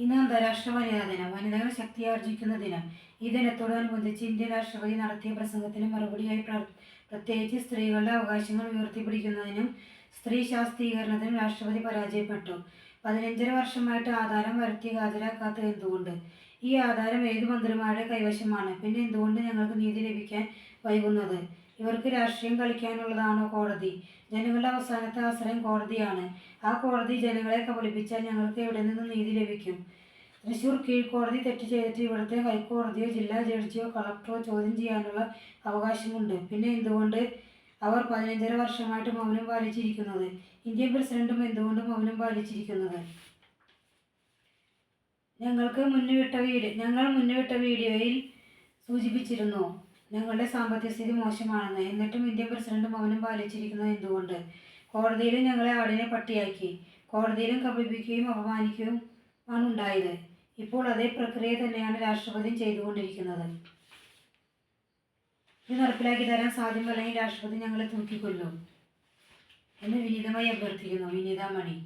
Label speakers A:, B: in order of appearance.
A: ഇന്ന് അന്താരാഷ്ട്ര വനിതാ ദിനം വനിതകൾ ശക്തിയാർജിക്കുന്ന ദിനം ഈ ദിനത്തോടനുബന്ധിച്ച് ഇന്ത്യൻ രാഷ്ട്രപതി നടത്തിയ പ്രസംഗത്തിന് മറുപടിയായി പ്ര- പ്രത്യേകിച്ച് സ്ത്രീകളുടെ അവകാശങ്ങൾ ഉയർത്തിപ്പിടിക്കുന്നതിനും സ്ത്രീ ശാസ്ത്രീകരണത്തിനും രാഷ്ട്രപതി പരാജയപ്പെട്ടു. പതിനഞ്ചര വർഷമായിട്ട് ആധാരം വരുത്തി ഹാജരാക്കാത്തത് എന്തുകൊണ്ട്? ഈ ആധാരം ഏത് മന്ത്രിമാരുടെ കൈവശമാണ്? പിന്നെ എന്തുകൊണ്ട് ഞങ്ങൾക്ക് നീതി ലഭിക്കാൻ വൈകുന്നത്? ഇവർക്ക് രാഷ്ട്രീയം കളിക്കാനുള്ളതാണോ കോടതി. ജനങ്ങളുടെ അവസാനത്തെ ആശ്രയം കോടതിയാണ്. ആ കോടതി ജനങ്ങളെ കബളിപ്പിച്ചാൽ ഞങ്ങൾക്ക് എവിടെ നിന്ന് നീതി ലഭിക്കും. തൃശൂർ കീഴ്ക്കോടതി തെറ്റ് ചെയ്തിട്ട് ഇവിടുത്തെ ഹൈക്കോടതിയോ ജില്ലാ ജഡ്ജിയോ കളക്ടറോ ചോദ്യം ചെയ്യാനുള്ള അവകാശമുണ്ട്. പിന്നെ എന്തുകൊണ്ട് അവർ പതിനഞ്ചര വർഷമായിട്ട് മൗനം പാലിച്ചിരിക്കുന്നത്? ഇന്ത്യൻ പ്രസിഡന്റും എന്തുകൊണ്ട് മൗനം പാലിച്ചിരിക്കുന്നത്? ഞങ്ങൾക്ക് മുന്നുവിട്ട വീഡിയോ ഞങ്ങൾ മുന്നുവിട്ട വീഡിയോയിൽ സൂചിപ്പിച്ചിരുന്നു. ഞങ്ങളുടെ സാമ്പത്തിക സ്ഥിതി മോശമാണെന്ന്. എന്നിട്ടും ഇന്ത്യൻ പ്രസിഡന്റ് മൗനം പാലിച്ചിരിക്കുന്നത് എന്തുകൊണ്ട്? കോടതിയിലും ഞങ്ങളെ ആടിനെ പട്ടിയാക്കി. കോടതിയിലും കബളിപ്പിക്കുകയും അപമാനിക്കുകയും ആണ് ഉണ്ടായത്. ഇപ്പോൾ അതേ പ്രക്രിയ തന്നെയാണ് രാഷ്ട്രപതിയും ചെയ്തുകൊണ്ടിരിക്കുന്നത്. ഇത് നടപ്പിലാക്കി തരാൻ സാധ്യമല്ലെങ്കിൽ രാഷ്ട്രപതി ഞങ്ങളെ തൂക്കിക്കൊല്ലും എന്ന് വിനീതമായി അഭ്യർത്ഥിക്കുന്നു. വിനീത മണി